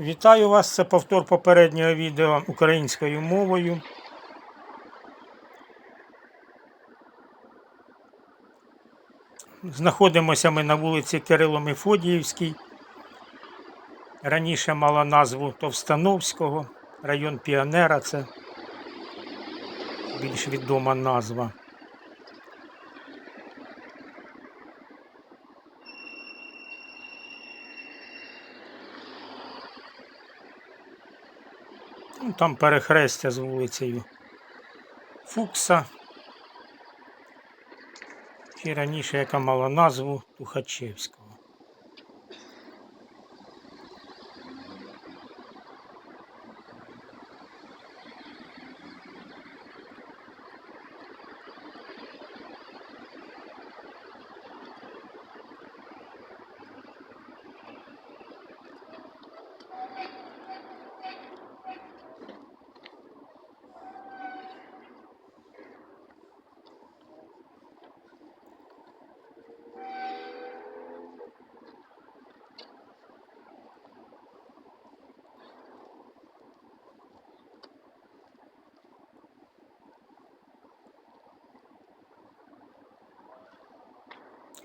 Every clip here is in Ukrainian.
Вітаю вас! Це повтор попереднього відео українською мовою. Знаходимося ми на вулиці Кирило Мефодіївській. Раніше мала назву Товстановського, район Піонера це більш відома назва. Ну, там перехрестя з вулицею Фукса. І раніше яка мала назву Тухачевського.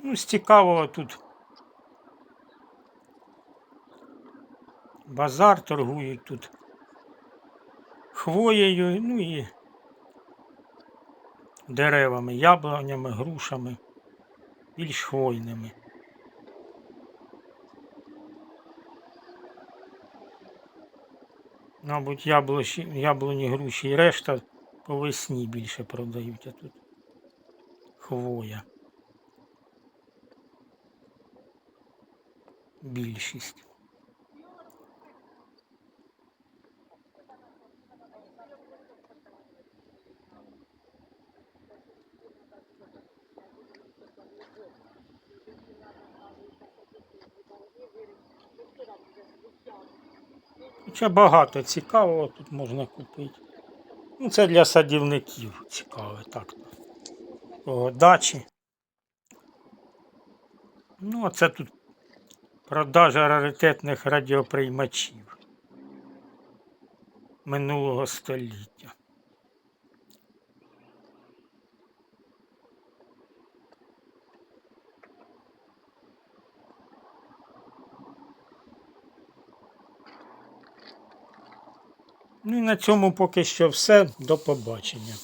Ну, з цікавого тут базар торгують тут хвоєю, ну і деревами, яблунями, грушами, більш хвойними. Мабуть, яблучі, яблуні, груші і решта по весні більше продають, а тут хвоя. Більшість. Хоча багато цікавого тут можна купити. Ну, це для садівників цікаве так. О, дачі. Ну, а це тут продажа раритетних радіоприймачів минулого століття. Ну і на цьому поки що все. До побачення.